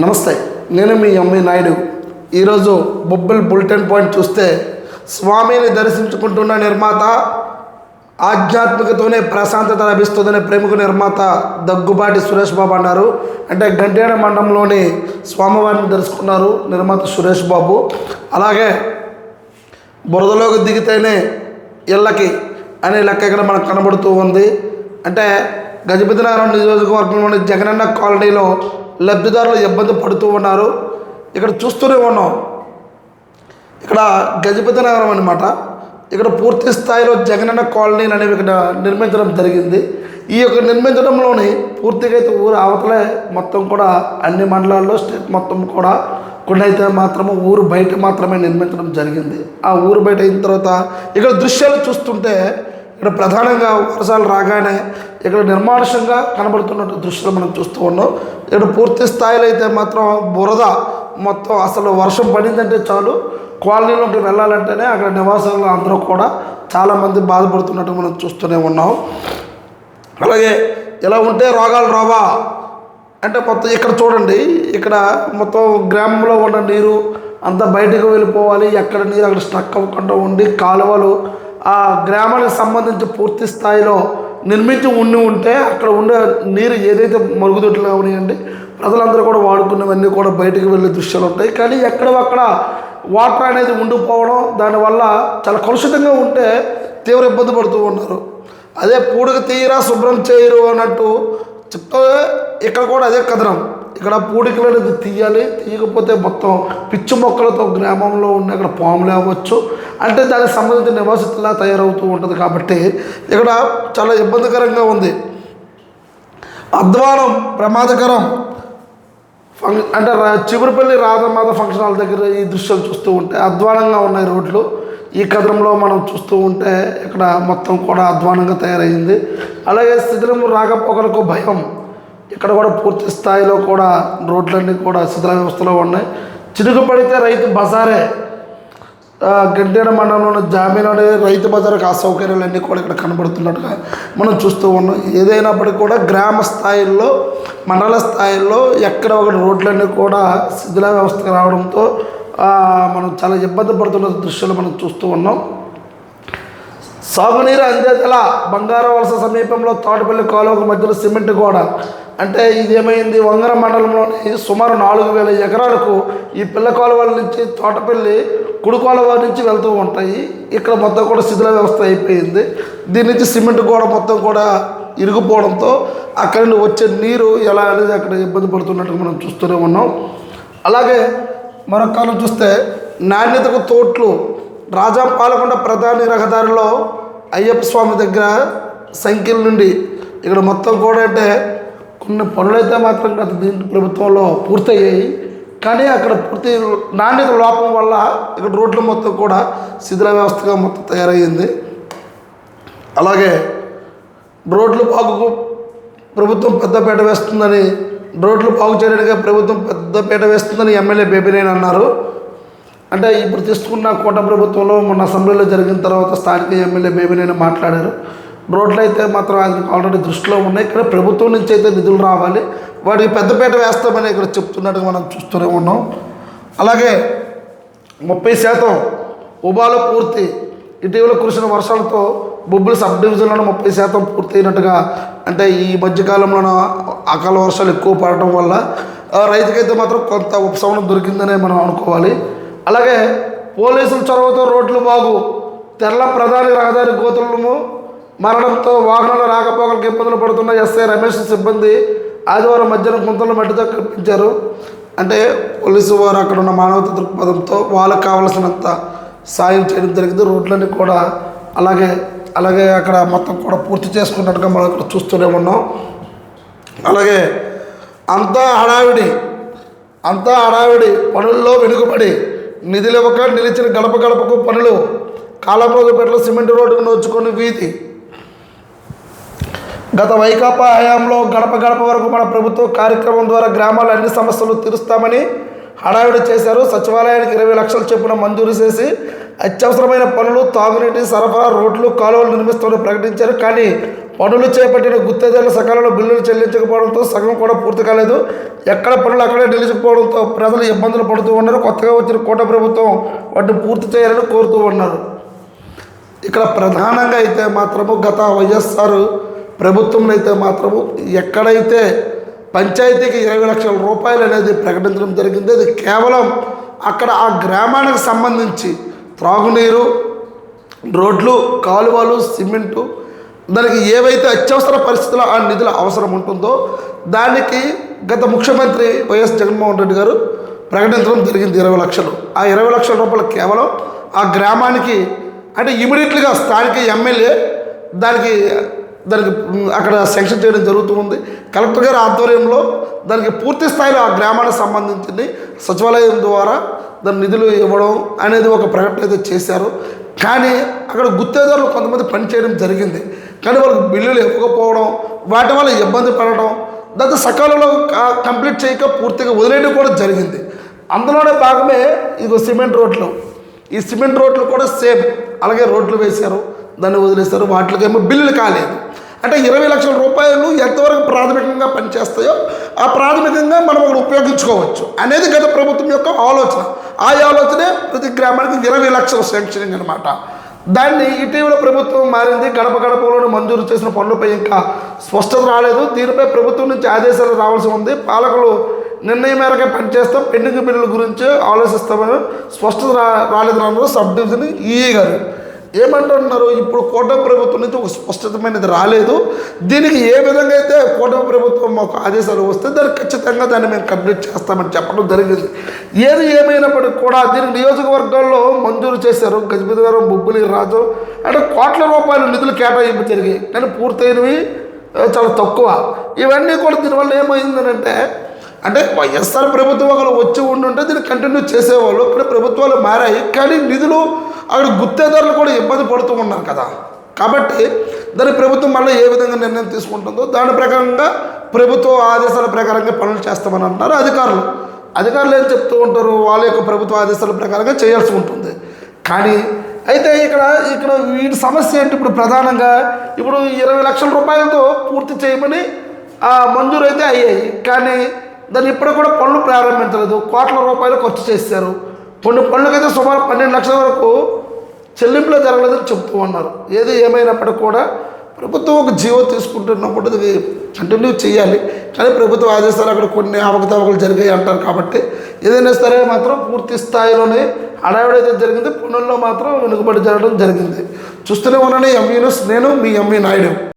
నమస్తే నేను మీ ఎంవి నాయుడు. ఈరోజు బొబ్బిల్ బులెటిన్ పాయింట్ చూస్తే స్వామిని దర్శించుకుంటున్న నిర్మాత ఆధ్యాత్మికతోనే ప్రశాంతత లభిస్తుందనే ప్రముఖ నిర్మాత దగ్గుబాటి సురేష్ బాబు అన్నారు. అంటే గంటేడ మండలంలోని స్వామివారిని దర్శుకున్నారు నిర్మాత సురేష్ బాబు. అలాగే బురదలోకి దిగితేనే ఇళ్ళకి అనే లెక్క ఇక్కడ మనకు కనబడుతూ ఉంది. అంటే గజపతినగరం నియోజకవర్గంలోని జగనన్న కాలనీలో లబ్ధిదారులు ఇబ్బంది పడుతూ ఉన్నారు. ఇక్కడ చూస్తూనే ఉన్నాం. ఇక్కడ గజపతి నగరం అనమాట ఇక్కడ పూర్తి స్థాయిలో జగనన్న కాలనీలు అనేవి ఇక్కడ నిర్మించడం జరిగింది. ఈ యొక్క నిర్మించడంలోని పూర్తిగా అయితే ఊరు అవతలే మొత్తం కూడా అన్ని మండలాల్లో స్టేట్ మొత్తం కూడా కొన్ని అయితే మాత్రము ఊరు బయట మాత్రమే నిర్మించడం జరిగింది. ఆ ఊరు బయట అయిన తర్వాత ఇక్కడ దృశ్యాలు చూస్తుంటే ఇక్కడ ప్రధానంగా వర్షాలు రాగానే ఇక్కడ నిర్మానుషంగా కనబడుతున్న దృశ్యాలు మనం చూస్తూ ఉన్నాం. ఇక్కడ పూర్తి స్థాయిలో అయితే మాత్రం బురద మొత్తం అసలు వర్షం పడిందంటే చాలు. కాలనీలోకి వెళ్ళాలంటేనే అక్కడ నివాసాలు అందరూ కూడా చాలామంది బాధపడుతున్నట్టు మనం చూస్తూనే ఉన్నాం. అలాగే ఇలా ఉంటే రోగాలు రావా? అంటే మొత్తం ఇక్కడ చూడండి ఇక్కడ మొత్తం గ్రామంలో ఉన్న నీరు అంతా బయటకు వెళ్ళిపోవాలి. ఎక్కడ నీరు అక్కడ స్ట్రక్ అవ్వకుండా ఉండి కాలువలు ఆ గ్రామానికి సంబంధించి పూర్తి స్థాయిలో నిర్మించి ఉండి ఉంటే అక్కడ ఉండే నీరు ఏదైతే మరుగుదొడ్లు ఉన్నాయండి ప్రజలందరూ కూడా వాడుకున్నవన్నీ కూడా బయటకు వెళ్ళే దృశ్యాలు ఉంటాయి. కానీ ఎక్కడక్కడ వాటర్ అనేది ఉండిపోవడం దానివల్ల చాలా కలుషితంగా ఉంటే తీవ్ర ఇబ్బంది పడుతూ ఉన్నారు. అదే పూడిక తీయరా శుభ్రం చేయరు అన్నట్టు చెప్తే ఇక్కడ కూడా అదే కథనం. ఇక్కడ పూడికలు అనేది తీయాలి. తీయకపోతే మొత్తం పిచ్చి మొక్కలతో గ్రామంలో ఉన్న ఇక్కడ పాములు అవ్వచ్చు. అంటే దానికి సంబంధించిన నివాసితులా తయారవుతూ ఉంటుంది కాబట్టి ఇక్కడ చాలా ఇబ్బందికరంగా ఉంది. అధ్వానం ప్రమాదకరం ఫంక్ అంటే రా- చిగురుపల్లి రాధమాత ఫంక్షన్ హాల్ దగ్గర ఈ దృశ్యాలు చూస్తూ ఉంటే అధ్వానంగా ఉన్నాయి రోడ్లు. ఈ కథనంలో మనం చూస్తూ ఉంటే ఇక్కడ మొత్తం కూడా అధ్వానంగా తయారైంది. అలాగే శిథిలం రాకపోకలకు భయం. ఇక్కడ కూడా పూర్తి స్థాయిలో కూడా రోడ్లన్నీ కూడా శిథిల వ్యవస్థలో ఉన్నాయి. చినుకు పడితే రైతు బజారే. గడ్డేడ మండలంలో జామీలోని రైతు బజార్కి ఆ సౌకర్యాలన్నీ కూడా ఇక్కడ కనబడుతున్నట్టుగా మనం చూస్తూ ఉన్నాం. ఏదైనప్పటికీ కూడా గ్రామ స్థాయిల్లో మండల స్థాయిల్లో ఎక్కడ ఒక రోడ్లన్నీ కూడా శిథిల వ్యవస్థకు రావడంతో మనం చాలా ఇబ్బంది పడుతున్న దృశ్యాలు మనం చూస్తూ ఉన్నాం. సాగునీరు అందేతల బంగారం వలస సమీపంలో తోటపల్లి కాలువకు మధ్యలో సిమెంట్ గోడ. అంటే ఇదేమైంది? వంగర మండలంలోని సుమారు నాలుగు వేల ఎకరాలకు ఈ పిల్ల కాలువల నుంచి తోటపల్లి కుడి వారి నుంచి వెళ్తూ ఉంటాయి. ఇక్కడ మొత్తం కూడా శిథిల వ్యవస్థ అయిపోయింది. దీని నుంచి సిమెంట్ గోడ మొత్తం కూడా ఇరిగిపోవడంతో అక్కడి నుండి వచ్చే నీరు ఎలా అనేది అక్కడ ఇబ్బంది పడుతున్నట్టు మనం చూస్తూనే ఉన్నాం. అలాగే మరొక కాలం చూస్తే నాణ్యతకు తోట్లు రాజా పాలకొండ ప్రధాని రహదారిలో అయ్యప్ప స్వామి దగ్గర సంఖ్యల నుండి ఇక్కడ మొత్తం కూడా అంటే కొన్ని పనులైతే మాత్రం గత దీని ప్రభుత్వంలో పూర్తయ్యాయి. కానీ అక్కడ పూర్తి నాణ్యత లోపం వల్ల ఇక్కడ రోడ్లు మొత్తం కూడా శిథిల వ్యవస్థగా మొత్తం తయారయ్యింది. అలాగే రోడ్లు బాగు ప్రభుత్వం పెద్దపేట వేస్తుందని రోడ్లు బాగు చేయడానికి ప్రభుత్వం పెద్దపీట వేస్తుందని ఎమ్మెల్యే బేబినేని అన్నారు. అంటే ఇప్పుడు తీసుకున్న కోట ప్రభుత్వంలో మొన్న అసెంబ్లీలో జరిగిన తర్వాత స్థానిక ఎమ్మెల్యే బేబినేని మాట్లాడారు. రోడ్లు అయితే మాత్రం ఆయనకు ఆల్రెడీ దృష్టిలో ఉన్నాయి. ఇక్కడ ప్రభుత్వం నుంచి అయితే నిధులు రావాలి. వాడికి పెద్దపేట వేస్తామని ఇక్కడ చెప్తున్నట్టుగా మనం చూస్తూనే ఉన్నాం. అలాగే ముప్పై శాతం ఉబాలో పూర్తి ఇటీవల కురిసిన వర్షాలతో బొబ్బులు సబ్ డివిజన్లో ముప్పై శాతం పూర్తయినట్టుగా అంటే ఈ మధ్యకాలంలోనూ అకాల వర్షాలు ఎక్కువ పడటం వల్ల రైతుకైతే మాత్రం కొంత ఉపశమనం దొరికిందనే మనం అనుకోవాలి. అలాగే పోలీసుల చొరవతో రోడ్లు బాగు తెల్ల ప్రధాని రహదారి గోతులను మరణంతో వాహనాల రాకపోకలకు ఇబ్బందులు పడుతున్న ఎస్ఐ రమేష్ సిబ్బంది ఆదివారం మధ్యాహ్నం గుంతలు మట్టితో కల్పించారు అంటే పోలీసు వారు అక్కడ ఉన్న మానవత దృక్పథంతో వాళ్ళకి కావలసినంత సాయం చేయడం జరిగింది. రోడ్లన్నీ కూడా అలాగే అలాగే అక్కడ మొత్తం కూడా పూర్తి చేసుకున్నట్టుగా మనం ఇక్కడ చూస్తూనే ఉన్నాం. అలాగే అంతా హడావిడి అంతా హడావిడి పనుల్లో వెనుకబడి నిధులు ఇవ్వక నిలిచిన గడప గడపకు పనులు కాలమోగపేటలో సిమెంట్ రోడ్డుకు నోచుకొని వీధి గత వైకాపా హయాంలో గడప గడప వరకు మన ప్రభుత్వ కార్యక్రమం ద్వారా గ్రామాల అన్ని సమస్యలు తీరుస్తామని హడావిడి చేశారు. సచివాలయానికి ఇరవై లక్షలు చొప్పున మంజూరు చేసి అత్యవసరమైన పనులు తాగునీటి సరఫరా రోడ్లు కాలువలు నిర్మిస్తామని ప్రకటించారు. కానీ పనులు చేపట్టిన గుత్తేదారుల సకాలంలో బిల్లులు చెల్లించకపోవడంతో సగం కూడా పూర్తి కాలేదు. ఎక్కడ పనులు అక్కడే నిలిచిపోవడంతో ప్రజలు ఇబ్బందులు పడుతూ ఉన్నారు. కొత్తగా వచ్చిన కోట ప్రభుత్వం వాటిని పూర్తి చేయాలని కోరుతూ ఉన్నారు. ఇక్కడ ప్రధానంగా అయితే మాత్రము గత వైఎస్ఆర్ ప్రభుత్వంలో అయితే మాత్రము ఎక్కడైతే పంచాయతీకి ఇరవై లక్షల రూపాయలు అనేది ప్రకటించడం జరిగింది అది కేవలం అక్కడ ఆ గ్రామానికి సంబంధించి త్రాగునీరు రోడ్లు కాలువలు సిమెంటు దానికి ఏవైతే అత్యవసర పరిస్థితుల్లో ఆ నిధుల అవసరం ఉంటుందో దానికి గత ముఖ్యమంత్రి వైఎస్ జగన్మోహన్ రెడ్డి గారు ప్రకటించడం జరిగింది ఇరవై లక్షలు. ఆ ఇరవై లక్షల రూపాయలు కేవలం ఆ గ్రామానికి అంటే ఇమీడియట్లీగా స్థానిక ఎమ్మెల్యే దానికి దానికి అక్కడ సెంక్షన్ చేయడం జరుగుతూ ఉంది. కలెక్టర్ గారి ఆధ్వర్యంలో దానికి పూర్తి స్థాయిలో ఆ గ్రామానికి సంబంధించింది సచివాలయం ద్వారా దాని నిధులు ఇవ్వడం అనేది ఒక ప్రకటన అయితే చేశారు. కానీ అక్కడ గుత్తేదారులు కొంతమంది పనిచేయడం జరిగింది. కానీ వాళ్ళకి బిల్లులు ఇవ్వకపోవడం వాటి వల్ల ఇబ్బంది పడడం దాంతో సకాలంలో కంప్లీట్ చేయక పూర్తిగా వదిలేయడం కూడా జరిగింది. అందులోనే భాగమే ఇదిగో సిమెంట్ రోడ్లు. ఈ సిమెంట్ రోడ్లు కూడా సేమ్ అలాగే రోడ్లు వేశారు దాన్ని వదిలేశారు వాటికేమో బిల్లులు కాలేదు. అంటే ఇరవై లక్షల రూపాయలు ఎంతవరకు ప్రాథమికంగా పనిచేస్తాయో ఆ ప్రాథమికంగా మనం అక్కడ ఉపయోగించుకోవచ్చు అనేది గత ప్రభుత్వం యొక్క ఆలోచన. ఆ ఆలోచనే ప్రతి గ్రామానికి ఇరవై లక్షల శాంక్షనింగ్ అనమాట దాన్ని ఇటీవల ప్రభుత్వం మారింది. గడప గడపలోనే మంజూరు చేసిన పనులపై ఇంకా స్పష్టత రాలేదు. దీనిపై ప్రభుత్వం నుంచి ఆదేశాలు రావాల్సి ఉంది. పాలకులు నిర్ణయం మేరకే పనిచేస్తాం. పెండింగ్ బిల్లుల గురించి ఆలోచిస్తామని స్పష్టత రా రాలేదు సబ్ డివిజన్ ఈఈ గారు. ఏమంటున్నారు? ఇప్పుడు కూటమి ప్రభుత్వం నుంచి ఒక స్పష్టతమైనది రాలేదు. దీనికి ఏ విధంగా అయితే కూటమి ప్రభుత్వం మాకు ఆదేశాలు వస్తే దానికి ఖచ్చితంగా దాన్ని మేము కంప్లీట్ చేస్తామని చెప్పడం జరిగింది. ఏది ఏమైనప్పటికీ కూడా దీనికి నియోజకవర్గాల్లో మంజూరు చేశారు గజబిదవరం బొబ్బులి రాజు. అంటే కోట్ల రూపాయల నిధులు కేటాయింపు జరిగాయి. కానీ పూర్తయినవి చాలా తక్కువ. ఇవన్నీ కూడా దీనివల్ల ఏమైందనంటే అంటే వైఎస్ఆర్ ప్రభుత్వం ఒకరు వచ్చి ఉండుంటే దీన్ని కంటిన్యూ చేసేవాళ్ళు. ఇక్కడ ప్రభుత్వాలు మారాయి. కానీ నిధులు అక్కడ గుత్తేదారులు కూడా ఇబ్బంది పడుతూ ఉన్నారు కదా. కాబట్టి దాని ప్రభుత్వం మళ్ళీ ఏ విధంగా నిర్ణయం తీసుకుంటుందో దాని ప్రకారంగా ప్రభుత్వ ఆదేశాల ప్రకారంగా పనులు చేస్తామని అంటున్నారు అధికారులు. అధికారులు ఏం చెప్తూ ఉంటారు? వాళ్ళ యొక్క ప్రభుత్వ ఆదేశాల ప్రకారంగా చేయాల్సి ఉంటుంది. కానీ అయితే ఇక్కడ ఇక్కడ వీటి సమస్య ఏంటి? ఇప్పుడు ప్రధానంగా ఇప్పుడు ఇరవై లక్షల రూపాయలతో పూర్తి చేయమని ఆ, మంజూరు అయితే అయ్యాయి. కానీ దాన్ని ఇప్పుడు కూడా పనులు ప్రారంభించలేదు. కోట్ల రూపాయలు ఖర్చు చేశారు. కొన్ని పనులకైతే సుమారు పన్నెండు లక్షల వరకు చెల్లింపులు జరగలేదని చెప్తూ ఉన్నారు ఏది ఏమైనప్పటికీ కూడా ప్రభుత్వం ఒక జీవో తీసుకుంటున్నప్పుడు ఇది కంటిన్యూ చేయాలి. కానీ ప్రభుత్వ ఆదేశాలు అక్కడ కొన్ని అవకతవకలు జరిగాయి అంటారు కాబట్టి ఏదైనా సరే మాత్రం పూర్తి స్థాయిలోనే హడావిడైతే జరిగింది. పనుల్లో మాత్రం వెనుకబడి జరగడం జరిగింది. చూస్తూనే ఉన్నాను ఎంఈ న్యూస్ నేను మీ ఎంఈ నాయుడు